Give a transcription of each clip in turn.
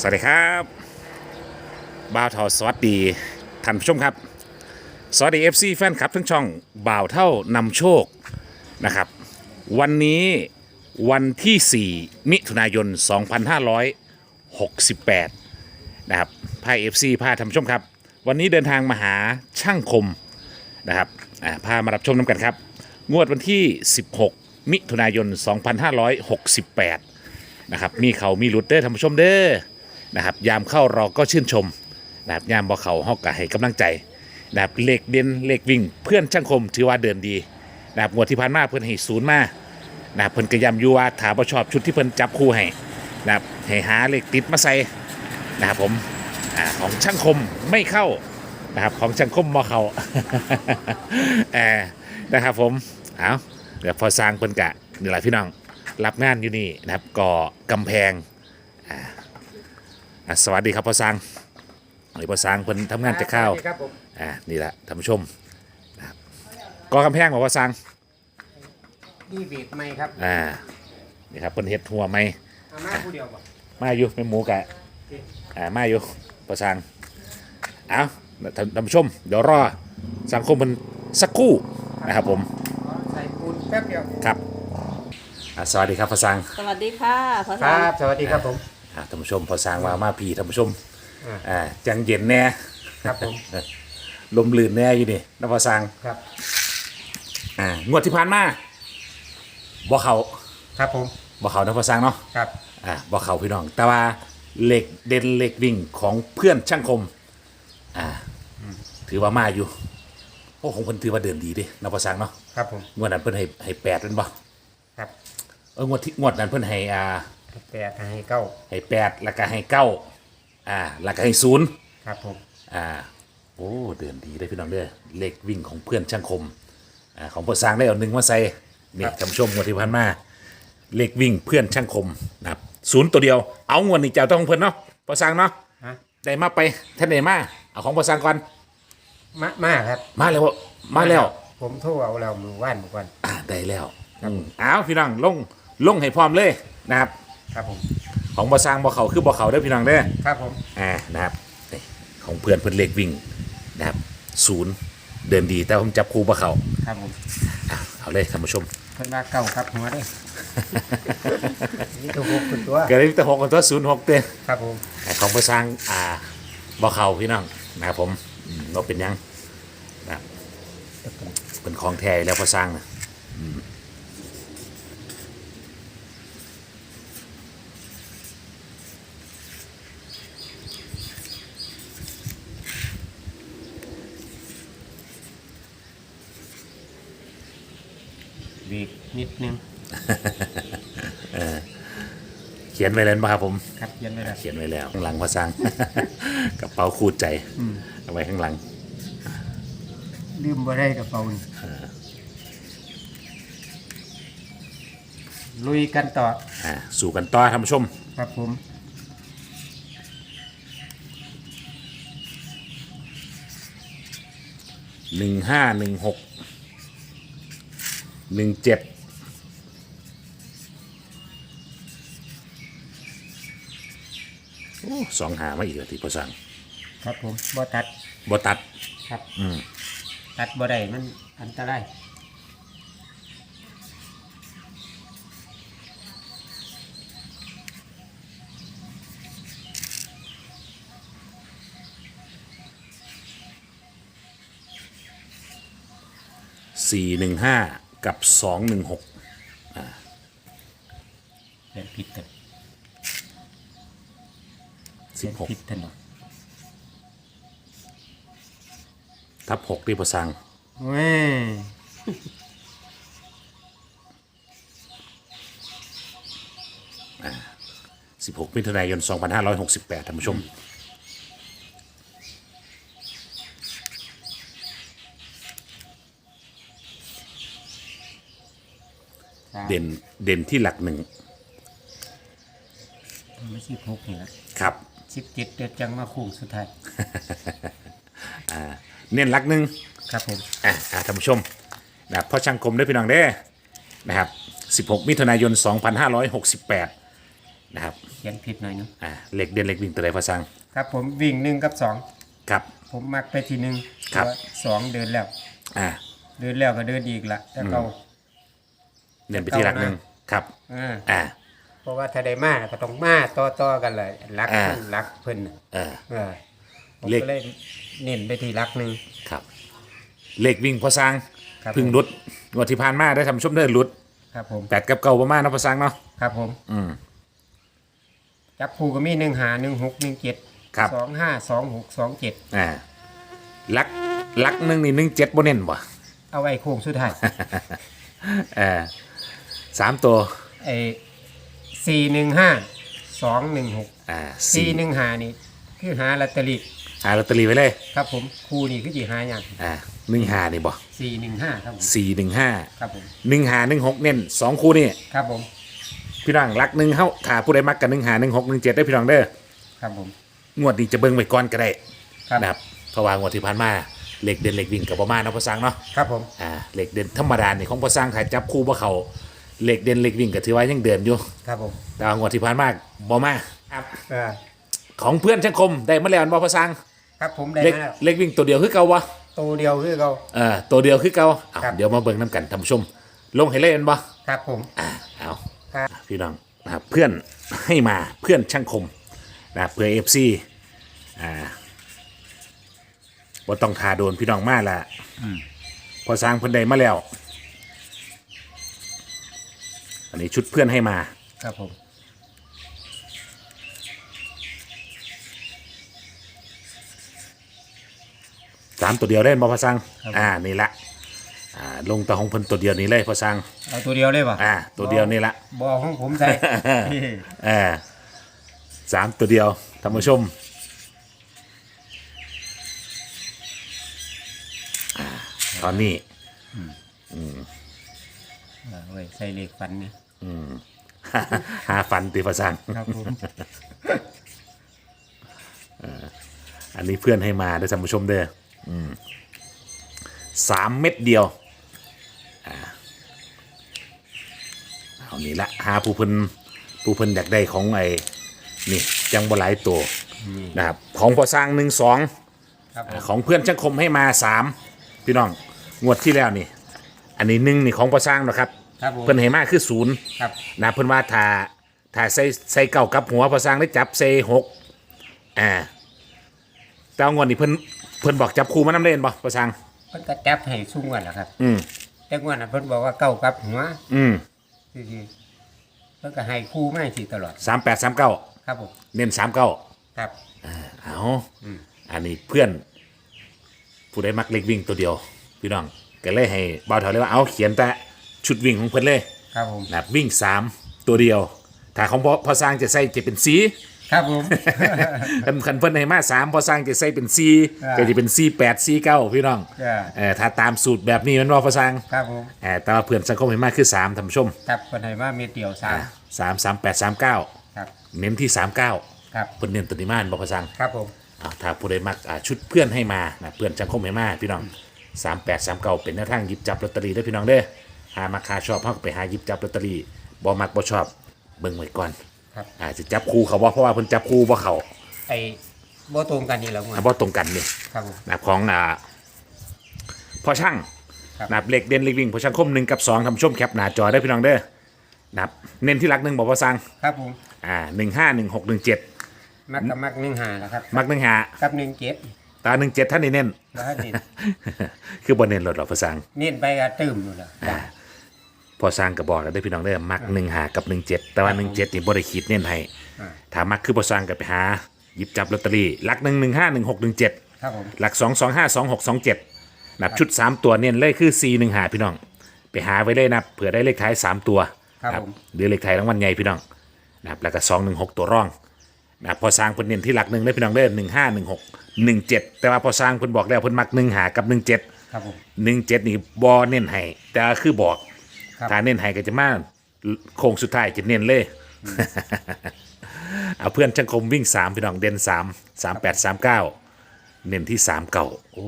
สวัสดีครับบ่าวเท่าสวัสดีท่านผู้ชมครับ สวัสดี FC แฟนคลับทั้งช่องบ่าวเท่านำโชคนะครับ วันนี้วันที่ 4 มิถุนายน 2568 นะครับพา FC พาท่านผู้ชมครับ วันนี้เดินทางมาหาช่างคมนะครับอ่าพามารับชมน้ำกันครับ งวดวันที่ 16 มิถุนายน 2568 นะครับมีเขามีหลุดเด้อท่านผู้ชมเด้อ นะครับยามเข้าเราก็ชื่นชมนะครับยามบ่เขาฮาก็ให้กำลังใจนะครับเลขเด่นเลขวิ่ง เพื่อนช่างคมถือว่าเดินดีนะครับงวดที่ผ่านมาเพิ่อนให้ศูนย์มานะครับเพิ่อนก็ย้ำอยู่ว่าถ้าบ่ชอบชุดที่เพิ่อนจับคู่ให้นะครับให้หาเลขติดมาใส่นะครับผมอาของช่างคมไม่เข้านะครับของช่างคมบ่เขาแออนะครับผมเอาเดี๋ยวพอสร้างเพิ่นกะนี่แหละพี่น้องรับงานอยู่นี่นะครับก่อกำแพงอ่า อะสวัสดีครับพ่อสร้างหรือพ่อสร้างเพิ่นทำงานจะเข้าวสวัสดีครับผมอ่านี่แหละท่านผู้ชมนะครับก่อกำแพงบอกว่าสร้างนี่เบรกไม่ครับอ่านี่ครับเพิ่นเฮ็ดหัวไหมเอามาผู้เดียวบ่มาอยู่แม่หมูกะอ่ามาอยู่พ่อสร้างเอาท่านท่านผู้ชม เดี๋ยวรอสังคมมันสักครู่นะครับผมขอใส่ปูนแป๊บเดียว ครับอ่าสวัสดีครับพ่อสร้าง สวัสดีค่ะพระคสารังบสวัสดีครับผม อ่าท่านผู้ชมพ่อสร้างว่ามาพี่ท่านผู้ชมอ่า อ่าจังเย็นแน่ครับผม ลมลื่นแน่อยู่นี่นภาสังครับ อ่างวดที่ผ่านมาบ่เขาครับผม บ่เขานภาสังเนาะครับ อ่าบ่เขาพี่น้อง แต่ว่าเหล็กเด่นเหล็กวิ่งของเพื่อนช่างคมอ่าถือว่ามาอยู่โอ้ของเพิ่นถือว่าเดินดีเดินภาสังเนาะครับผม งวดนั้นเพิ่นให้ให้แปดเป็นบ่ครับ เอองวดที่งวดนั้นเพิ่นให้อ่า แปดให้เก้าให้แปดแล้วก็ให้เก้าอ่าแล้วก็ให้ศูนย์ครับผมอ่าโอ้เดินดีได้อพี่น้องเด้อเลขวิ่งของเพื่อนช่างคมอ่าของพอสร้างได้เอาหนึ่งมาใส่เนี่ยท่านผู้ชมงวดที่ผ่านมาเลขวิ่งเพื่อนช่างคมนะครับศูนย์ตัวเดียวเอางวดนี้เจ้าต้องเพื่อนเนาะพอสร้างเนาะฮะได้มาไปท่านไหนมาเอาของพอสร้างก่อนมามาครับมาแล้วมาแล้ว ผมโทรเอาเรามือว่านมือวันอ่าได้แล้วอืมเอาพี่น้องลงลงให้พร้อมเลยนะครับ ครับผมของพอสร้างบ่เขาคือบ่เขาเด้อพี่น้องเด้อครับผมอ่านะครับนี่ของเพื่อนเพื่อนเลขวิ่งนะครับศูนย์เดินดีแต่ผมจับคู่บ่เขาครับผมอะเอาเลยท่านผู้ชม เพิ่นว่าเก้าครับหัวเด้อ นี่ตัวหกเป็นตัว เกิดที่ตะหกกับตัวศูนย์หกเต้ ครับผม ของภาษาอ่าบ่เขาพี่น้องนะครับผมอืมเราเป็นหยังนะครับเป็นของแท้อยู่แล้วภาษานะ เบรกนิดนึงเขียนไว้แล้วป่ะครับผมครับเขียนไว้แล้วเขียนไว้แล้วข้างหลังภาษากระเป๋าคูดใจเอาไว้ข้างหลังลืมบ่ได้กระเป๋านี่ลุยกันต่ออ่าสู่กันต่อท่านผู้ชม ครับผมหนึ่งห้าหนึ่งหก หนึ่งเจ็ดสองหามาอีกแล้วที่ภาษาครับผมบ่ตัดบ่ตัด ครับ อืมตัดบ่ได้มันอันตรายสี่หนึ่งห้า กับสองหนึ่งหกเป็นผิดกันสิบหกผิดถนนทับหกที่ภาษาเว้ยสิบหกมิถุนายนสองพันห้าร้อยหกสิบแปดท่านผู้ชม เด่นเด่นที่หลักหนึ่งไม่ใช่พกนี่ละครับสิบเจ็ดเดือนจังมาคู่สุดท้ายเน้นหลักหนึ่งครับผมอะอะท่านผู้ชมนะครับพ่อช่างคมได้อพี่น้องเด้อนะครับ 16 มิถุนายน 2568 นะครับเขียนผิดหน่อยนึงอ่าเหล็กเด่นเหล็กวิ่งตัวใดพอสั่งครับผมวิ่งหนึ่งกับสองครับผมมักไปทีหนึ่งครับตัวสองเดินแล้วอ่าเดินแล้วก็เดินอีกละแต่เก่า เด่นไปที่หลักหนึ่งครับอ่าอ่า เพราะว่าถ้าได้มาก็ต้องมาต่อต่อๆกันเลยรักอ่า รักเพิ่นน่ะเออเออผมเลข ก็เลยเน้นไปที่รักหนึ่ง ครับเหล็กวิ่งพอสั่งครับพึ่งรุดงวดที่ผ่านมาได้ทำชมเด้อรุดครับผมแปดกับเก่าประมาณเนาะพอสั่งเนาะครับผมอืม จับคู่ก็มีหนึ่งหาหนึ่งหกหนึ่งเจ็ดครับ สองห้าสองหกสองเจ็ดอ่าลักลักหนึ่งนี่หนึ่งเจ็ดโบเน่นบ่เอาไว้โค้งสุดท้าย เออ สามตัว ไอ้สี่หนึ่งห้าสองหนึ่งหกอ่าสี่สี่หนึ่งหานี่คือหาลอตเตอรี่หาลอตเตอรี่ไว้เลย ครับผมคู่นี่คือจีหาอย่างอ่าหนึ่งหานี่บ่สี่หนึ่งห้าครับผมสี่หนึ่งห้าครับผมหนึ่งหาหนึ่งหกเน้นสองคู่นี่ ครับผมพี่น้องรักหนึ่งเฮาถ้าผู้ใดมักกันหนึ่งหาหนึ่งหกหนึ่งเจ็ดได้พี่น้องเด้อ ครับผมงวดนี้จะเบิ่งไว้ก่อนก็ได้ครับนะครับเพราะว่างวดที่ผ่านมาเหล็กเด่นเหล็กวิ่งกับประมาณเนาะพอสั่งเนาะ ครับผม อ่าเหล็กเด่นธรรมดานี่ของพอสั่งถ่ายจับคู่บ่เขา เหล็กเด่นเหล็กวิ่งก็ถือว่ายังเดินอยู่ครับผมแต่ว่างวดที่ผ่านมาบ่มาครับเออของเพื่อนช่างคมได้มาแล้วอันบ่พอสั่งครับผมได้เหล็กมาแล้วเหล็กวิ่งตัวเดียวคือเก่าวะตัวเดียวคือเราเออตัวเดียวคือเก่าเอาครับ เดี๋ยวมาเบิ่งน้ำกันท่านผู้ชม ลงให้เล่นบ่ ครับผม อ่าเอาครับ พี่น้องนะครับเพื่อนให้มาเพื่อนช่างคมนะครับเพื่อเอฟซีอ่าบ่ต้องทาโดนพี่น้องมาละพอสร้างเพิ่นได้มาแล้ว อันนี้ชุดเพื่อนให้มา ครับผมสามตัวเดียวเล่นบ่พอสร้างอ่านี่ละอ่าลงตาของเพิ่นตัวเดียวนี้เลยพอสร้างเอาตัวเดียวเลยป่ะอ่าตัวเดียวนี่ละบอของผมใส่ เอ่าสามตัวเดียวท่านผู้ชมอ่าตอนนี้เอาไว้ใส่เหล็กฟันเนี่ย หาฟันตีประสังครับผมอันนี้เพื่อนให้มาได้อท่านผู้ชมเด้ออืมสามเม็ดเดียวอ่าเอานี่ละหาผู้เพิ่นผู้เพิ่นอยากได้ของไอ้นี่จังบหลายตัวนี่นะครับของพอสร้างหนึ่งสองครับผมของเพื่อนช่างคมให้มาสามพี่น้องงวดที่แล้วนี่ อันนี้หนึ่งนี่ของพอสร้างนะครับ ครับผม เพื่อนให้มาคือศูนย์ครับ นะเพื่อนว่าถ้าถ้าใส่ใส่เก่ากับหัวพอสร้างได้จับใส่หกอ่าแต่เอางวดนี้เพื่อนเพื่อนบอกจับคู่มาน้ำเล่นบ่พอสร้าง เพิ่นก็จับให้สูงกว่าแหละครับ อืมแต่งวดน่ะเพิ่นบอกว่าเก้ากับหัวอืมคือๆเพิ่นก็ให้คู่มาสิตลอด สามแปดสามเก้าครับผม เน้นสามเก้าครับ เอาอืม อันนี้เพื่อน ผู้ได้มักเล็กวิ่งตัวเดียว พี่น้องก็เลยให้เบาเถาเลยว่าเอาเขียนแต่ ชุดวิ่งของเพื่อนเลยครับผม นะครับวิ่งสามตัวเดียวถ้าของพอพอสร้างจะใส่จะเป็นสี ครับผม คันคันเพิ่นให้มาสามพอสร้างจะใส่เป็นสีอ่าก็จะเป็นสีแปดสีเก้าพี่น้องอ่า เออถ้าตามสูตรแบบนี้มันว่าพอสร้างครับผมเออแต่ว่าเพื่อนสังคมให้มากคือสามท่านผู้ชมครับเพิ่นให้มาเม็ดเดียวสามสามสามแปดสามเก้าครับ เน้นที่สามเก้าครับ เพิ่นเน้นตัวนี้มานบอกพอสร้างครับผม อ่าถ้าผู้ใดมักอ่าชุดเพื่อนให้มานะเพื่อนสังคมให้มาพี่น้องสามแปดสามเก้าเป็นแนวทางหยิบจับลอตเตอรี่ได้อพี่น้องเด้อ หามาคาชอบเฮาก็ไปหาหยิบจับลอตเตอรี่บ่มักบ่ชอบ เบิ่งไว้ก่อนครับ อาจจะจับคู่เขาว่าเพราะว่าเพิ่นจับคู่บ่เขาไอ้บ่ตรงกันนี่แหละงวดอะบ่ตรงกันนี่ ครับผม นะครับของอ่าพ่อช่างครับ นะครับเลขเด่นเลขวิ่งพ่อช่างคมหนึ่งกับสองทำชมแคปหน้าจอได้อพี่น้องเด้อนะครับเน้นที่หลักหนึ่งบอกว่าสั่งครับผมอ่าหนึ่งห้าหนึ่งหกหนึ่งเจ็ดมักกับมักหนึ่งหาแล้วครับมักหนึ่งหากับหนึ่งเจ็ดตาหนึ่งเจ็ดท่านนี่เน้น แล้วให้เน้น คือบนเน้นรถหรอกพ่อสั่งเน้นไปก็ตื่มอยู่แล้วอ่า พอสร้างกระบอกแล้วได้อพี่น้องเด้อมักหนึ่งหากับหนึ่งเจ็ดแต่ว่าหนึ่งเจ็ดนี่บริขีดเน้นให้อ่าถ้ามักคือพอสร้างก็ไปหาหยิบจับลอตเตอรี่หลักหนึ่งหนึ่งห้าหนึ่งหกหนึ่งเจ็ด ครับผม หลักสองสองห้าสองหกสองเจ็ดนับชุดสามตัวเน้นเลยคือสี่หนึ่งหาพี่น้อง ไปหาไว้เลยนะเผื่อได้เลขท้ายสามตัวครับนะผม หรือเลขท้ายรางวัลใหญ่พี่น้องนะครับแล้วก็สองหนึ่งหกตัวร่องนะครับพอสร้างเพิ่นเน้นที่หลักหนึ่งได้พี่น้องได้หนึ่งห้าหนึ่งหกหนึ่งเจ็ดแต่ว่าพอสร้างเพิ่นบอกแล้วเพิ่นมักหนึ่งหากับหนึ่งเจ็ดครับผมหนึ่งเจ็ดนี่บอเน้นให้แต่คือบอก ครับ ถ้าเน้นให้ก็จะมาโค้งสุดท้ายจะเน้นเลย เอาเพื่อนช่างคมวิ่งสามพี่น้องเด่นสามสามแปดสามเก้าเน้นที่สามเก่าโอ้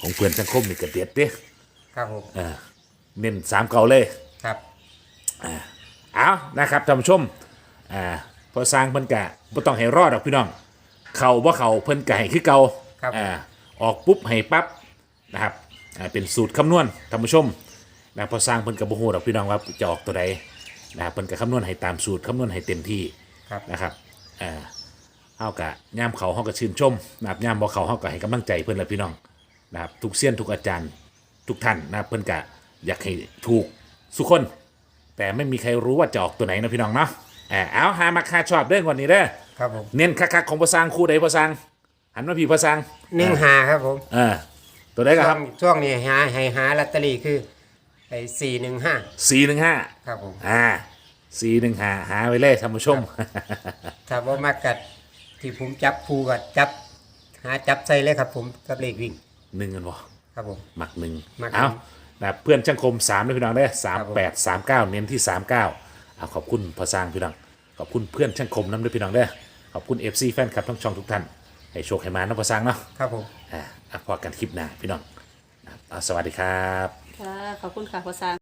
ของเพื่อนช่างคมนี่ก็เด็ดเด้ครับผมเออเน้นสามเก่าเลย ครับเอานะครับท่านผู้ชมอ่าพอสร้างเพิ่นกะบ่ต้องให้รอดดอกพี่น้อง เขาบ่เขาเพิ่นกะให้คือเก่าครับอ่าออกปุ๊บให้ปั๊บนะครับอ่าเป็นสูตรคำนวณท่านผู้ชม นะพอสร้างเพิ่นก็บ่ฮู้ดอกพี่น้องว่าจะออกตัวใดนะครับเพิ่นก็คำนวณให้ตามสูตรคำนวณให้เต็มที่ครับ นะครับอ่าเฮากะย่ามเขาเฮาก็ชื่นชมนะครับย่ามบ่เขาเฮาก็ให้กำลังใจเพิ่นละพี่น้องนะครับทุกเซียนทุกอาจารย์ทุกท่านนะครับเพิ่นกะอยากให้ถูกสุกคน แต่ไม่มีใครรู้ว่าจะออกตัวไหนนะพี่น้องเนาะอ่าเอาหามาคาชอบเด้อวันนี้เด้อครับผมเน้นคักๆของภาษาอังคู่ใดภาษาอังหันมาพี่ภาษาอังหนึ่งหาครับผมเออตัวใดก็ครับ ช่วงช่วงนี้หาให้หาลอตเตอรี่คือ ไอ้สี่หนึ่งห้าสี่หนึ่งห้าครับผมอ่าสี่หนึ่งห้าหาไว้เลยท่านผู้ชม ถ้าว่ามากัดที่ผมจับผูก็จับ หาจับใส่เลยครับผมกับเลขวิ่งหนึ่งกันบ่ครับผมหมักหนึ่งหมักหนึ่งเอานะครับเพื่อนช่างคมสามนะพี่น้องได้สามครับผมแปดสามเก้าเน้นที่สามเก้าเอาขอบคุณภาษาอังพี่น้องขอบคุณเพื่อนช่างคมน้ำด้วยพี่น้องเด้อขอบคุณเอฟซีแฟนคลับทั้งช่องทุกท่านให้โชคให้มานะภาษาอังเนาะครับผม อ่าอะพอกันคลิปหน้าพี่น้องนะครับเอาสวัสดีครับ ค่ะ ขอบคุณค่ะพอสาง